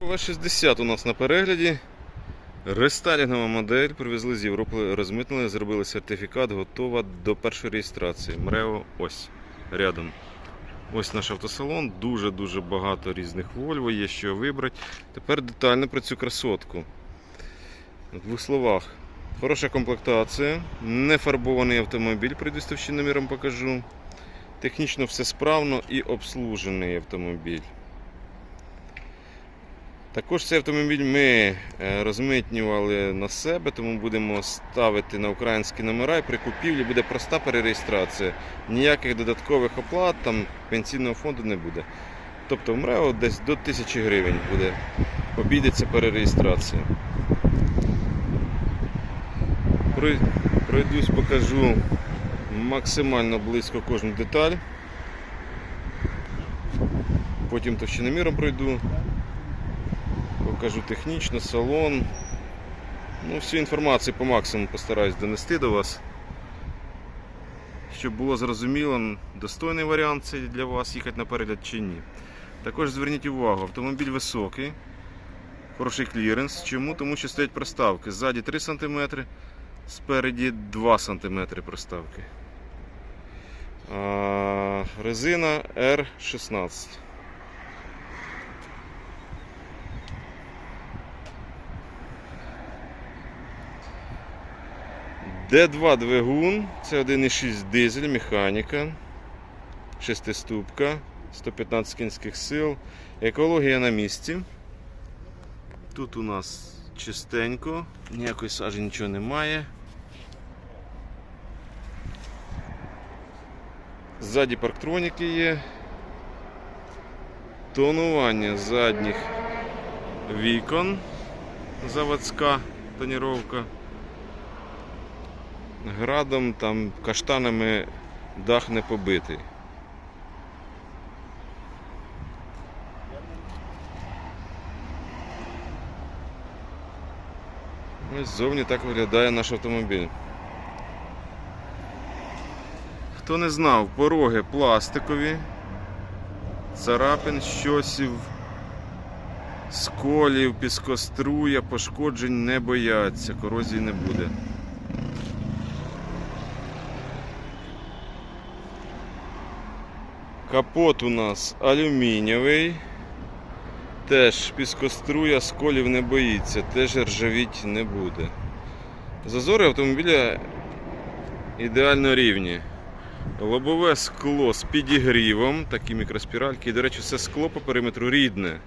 В60 у нас на перегляді. Рестайлінгова модель привезли з Європи, розмитнили, зробили сертифікат, готова до першої реєстрації. МРЕО ось рядом. Ось наш автосалон, дуже-дуже багато різних Volvo, є що вибрати. Тепер детально про цю красотку. В двох словах. Хороша комплектація, не фарбований автомобіль, прийду з товщиноміром покажу. Технічно все справно і обслужений автомобіль. Також цей автомобіль ми е, розмитнювали на себе, тому будемо ставити на українські номера і при купівлі буде проста перереєстрація. Ніяких додаткових оплат там пенсійного фонду не буде. Тобто в МРЕО десь до 1000 гривень буде. Обійдеться перереєстрація. Пройдусь, покажу максимально близько кожну деталь. Потім товщиноміром пройду. Покажу технічно, салон. Ну, всю інформацію по максимуму постараюсь донести до вас. Щоб було зрозуміло, достойний варіант це для вас їхати на перегляд чи ні. Також зверніть увагу, автомобіль високий, хороший кліренс. Чому? Тому що стоять проставки. Ззаді 3 см, спереді 2 см проставки. Резина R16. Д2 двигун, це 1,6 дизель, механіка, шестиступка, 115 кінських сил. Екологія на місці. Тут у нас чистенько, ніякої сажі нічого немає. Ззаді парктроніки є. Тонування задніх вікон. Заводська тоніровка. Градом там каштанами дах не побитий. Ось ззовні так виглядає наш автомобіль. Хто не знав, пороги пластикові, царапин, щосів, сколів, піскоструя, пошкоджень не бояться, корозії не буде. Капот у нас алюмінієвий. Теж піскоструя, сколів не боїться, теж ржавіть не буде. Зазори автомобіля ідеально рівні. Лобове скло з підігрівом, такі мікроспіральки. І, до речі, все скло по периметру рідне.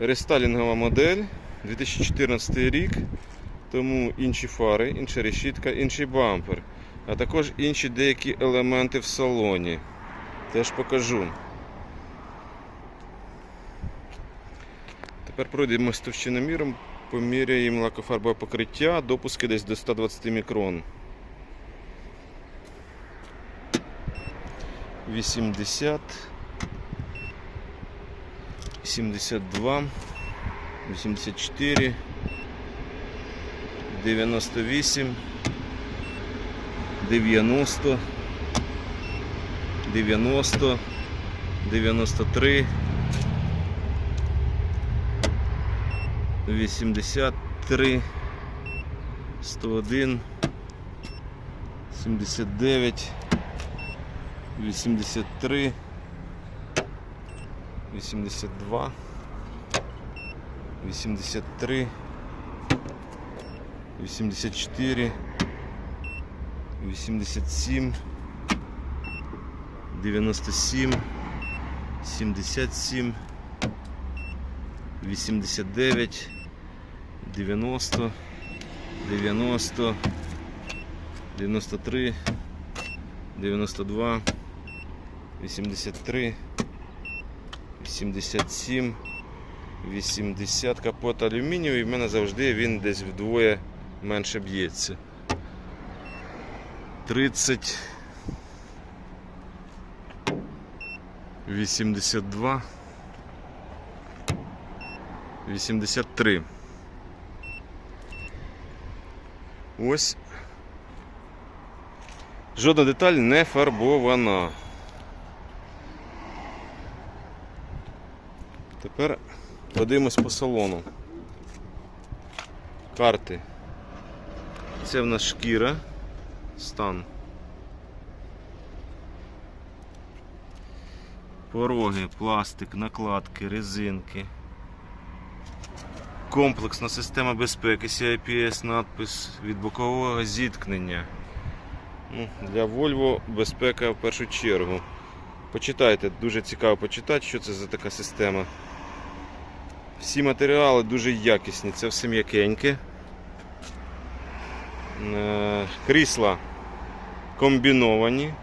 Рестайлінгова модель 2014 рік, тому інші фари, інша решітка, інший бампер, а також інші деякі елементи в салоні. Теж покажу. Тепер пройдемо з товщиноміром, поміряємо лакофарбове покриття, допуски десь до 120 мікрон. 80, 72, 84, 98, 90, 90, 93, 83, 101, 79, 83, 82, 83, 84, 87, 97, 77, 89, 90, 90, 93, 92, 83, 87, 80 капот алюмінієвий. В мене завжди він десь вдвоє менше б'ється. 30, 82, 83. Ось. Жодна деталь не фарбована. Тепер подивимось по салону. Карти. Це в нас шкіра, стан. Пороги, пластик, накладки, резинки. Комплексна система безпеки, CIPS, надпис від бокового зіткнення. Ну, для Volvo безпека в першу чергу. Почитайте, дуже цікаво почитати, що це за така система. Всі матеріали дуже якісні, це все м'якеньке. Е, Крісла комбіновані.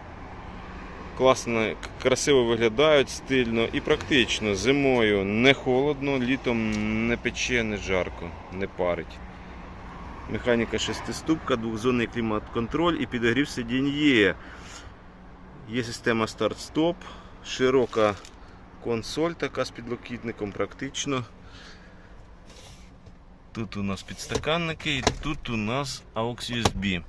Класно, красиво виглядають, стильно і практично. Зимою не холодно, літом не пече, не жарко, не парить. Механіка шестиступка, двохзонний клімат-контроль і підогрів сидінь є. Є система старт-стоп, широка консоль така з підлокітником, практично. Тут у нас підстаканники і тут у нас AUX USB.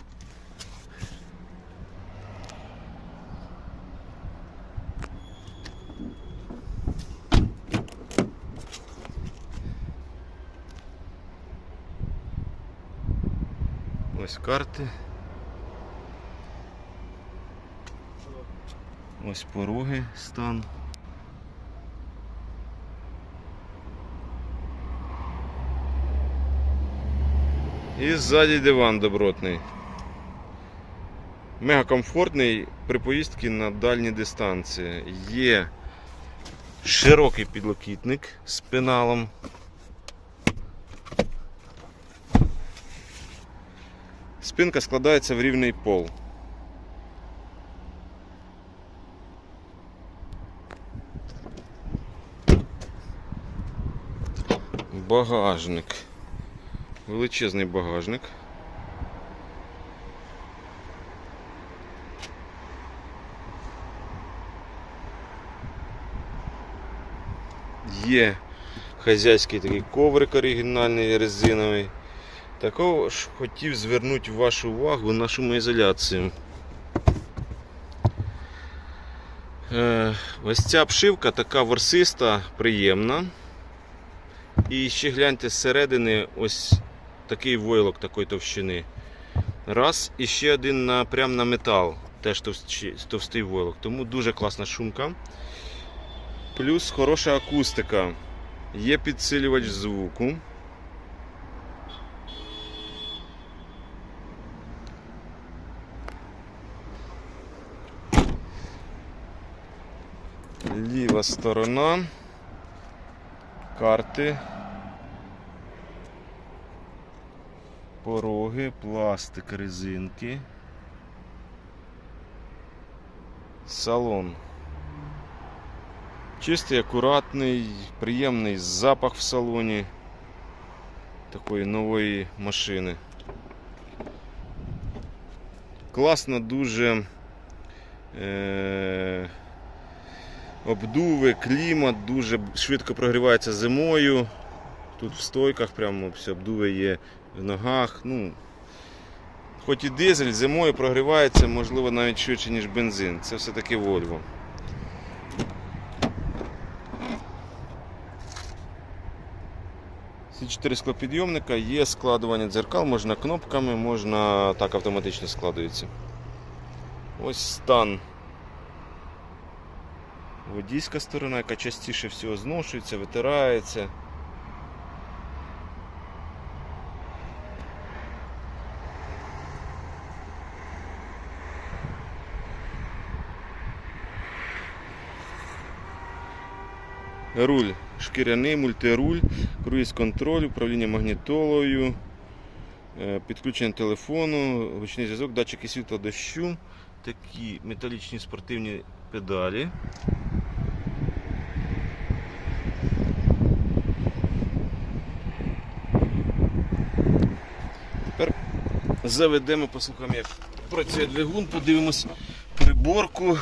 Ось карти. Ось пороги стан. І ззаді диван добротний. Мега комфортний при поїздці на дальні дистанції. Є широкий підлокітник з пеналом. Спинка складається в рівний пол. Багажник. Величезний багажник. Є хазяйський такий коврик оригінальний резиновий. Також хотів звернути вашу увагу на шумоізоляцію. Е, ось ця обшивка така ворсиста, приємна. І ще гляньте зсередини ось такий войлок такої товщини. Раз, і ще один на, прям на метал, теж товстий войлок. Тому дуже класна шумка. Плюс хороша акустика. Є підсилювач звуку. Ліва сторона. Карти. Пороги, пластик, резинки. Салон. Чистий, акуратний, приємний запах в салоні такої нової машини. Класно дуже е- обдуви, клімат, дуже швидко прогрівається зимою. Тут в стойках прямо все обдуви є в ногах. Ну, хоч і дизель зимою прогрівається, можливо, навіть швидше, ніж бензин. Це все-таки Volvo. Ці чотири склопідйомника є складування дзеркал, можна кнопками, можна так автоматично складується. Ось стан. Водійська сторона, яка частіше всього зношується, витирається. Руль шкіряний, мультируль, круїз-контроль, управління магнітолою, е, підключення телефону, гучний зв'язок, датчики світла дощу, такі металічні спортивні педалі. Тепер заведемо, послухаємо, як працює двигун, подивимось приборку.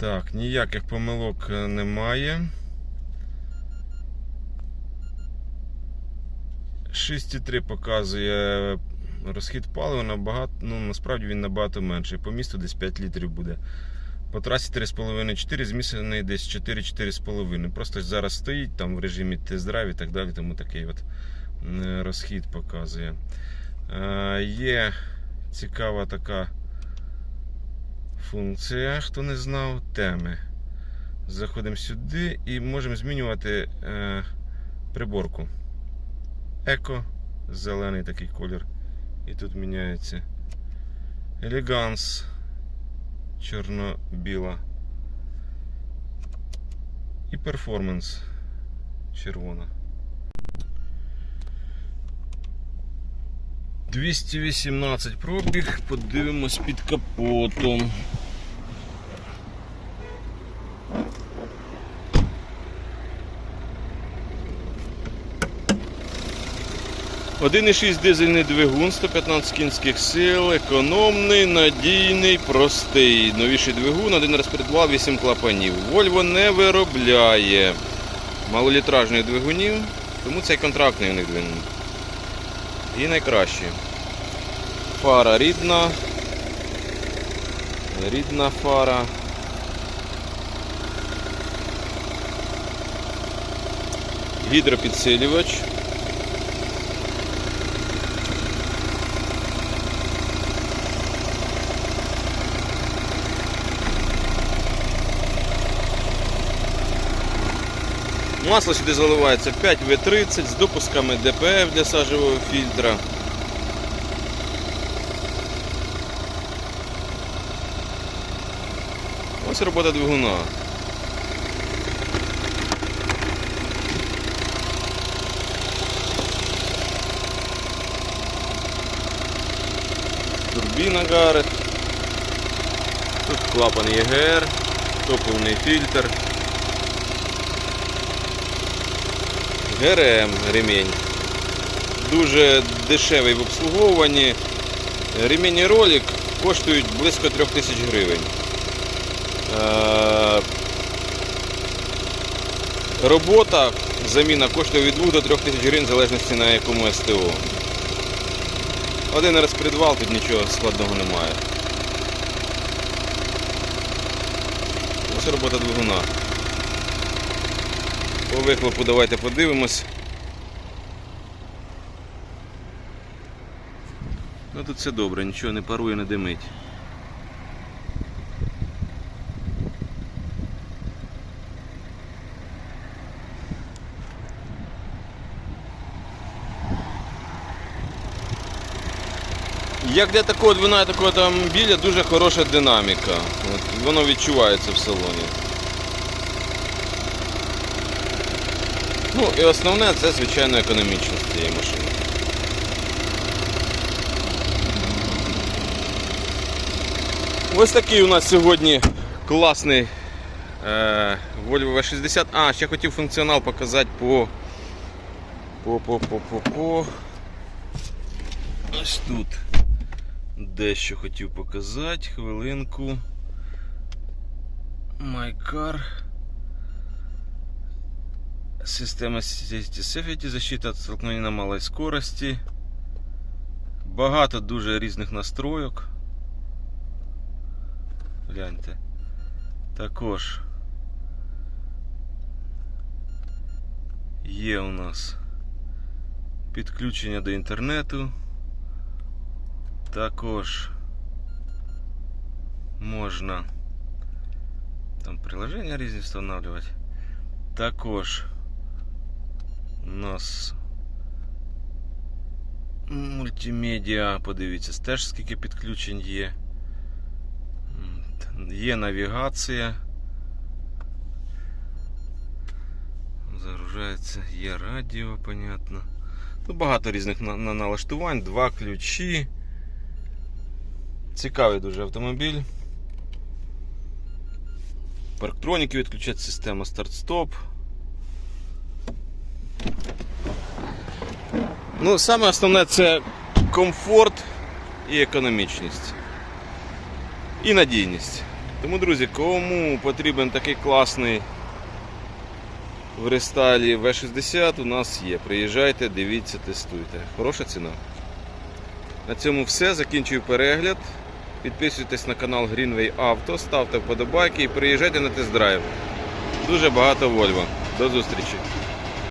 Так, ніяких помилок е, немає. 6,3 показує розхід палива набагато, ну, насправді він набагато менший. По місту десь 5 літрів буде. По трасі 3,5-4, змішаний десь 4-4,5. Просто зараз стоїть там в режимі тест-драйв і так далі, тому такий от розхід показує. Е, Є цікава така функція, хто не знав, теми. Заходимо сюди і можемо змінювати е, приборку. Еко, зелений такий колір. І тут міняється. Елеганс чорно-біла. І перформанс червона. 218 пробіг, подивимось під капотом. Один і 6 дизельний двигун, 115 кінських сил, економний, надійний, простий. Новіший двигун, один розпредвал, 8 клапанів. Volvo не виробляє малолітражних двигунів, тому цей контрактний у них двигун. І найкращий. Фара рідна. Рідна фара. Гідропідсилювач. Масло сюди заливається 5В30 з допусками ДПФ для сажевого фільтра. Ось робота двигуна. Турбіна Гарет. Тут клапан ЄГР, топливний фільтр. ГРМ ремінь. Дуже дешевий в обслуговуванні. Ремінь ролик коштують близько 3000 гривень. Е, Робота, заміна коштує від 2 до 3 тисяч гривень в залежності на якому СТО. Один розпредвал, тут нічого складного немає. Ось робота двигуна. По вихлопу давайте подивимось. Ну тут все добре, нічого не парує, не димить. Як для такого двина і такого автомобіля дуже хороша динаміка. От, воно відчувається в салоні. Ну і основне це, звичайно, економічність цієї машини. Ось такий у нас сьогодні класний е, Volvo V60. А, ще хотів функціонал показати по. По, по, по, по, по. Ось тут. Дещо хотів показати. Хвилинку. Car. Система Safety защита від столкновення на малій скорості. Багато дуже різних настройок. Гляньте. Також є у нас підключення до інтернету. Також можна там приложення різні встановлювати. Також у нас мультимедіа, подивіться, теж скільки підключень є. Є навігація. Загружається, є радіо, понятно. Ну, багато різних на- на- налаштувань, два ключі. Цікавий дуже автомобіль. Парктроніки відключать система старт-стоп. Ну, саме основне це комфорт і економічність. І надійність. Тому, друзі, кому потрібен такий класний в рестайлі V60, у нас є. Приїжджайте, дивіться, тестуйте. Хороша ціна. На цьому все. Закінчую перегляд. Підписуйтесь на канал Greenway Auto, ставте вподобайки і приїжджайте на тест-драйв. Дуже багато Вольво. До зустрічі!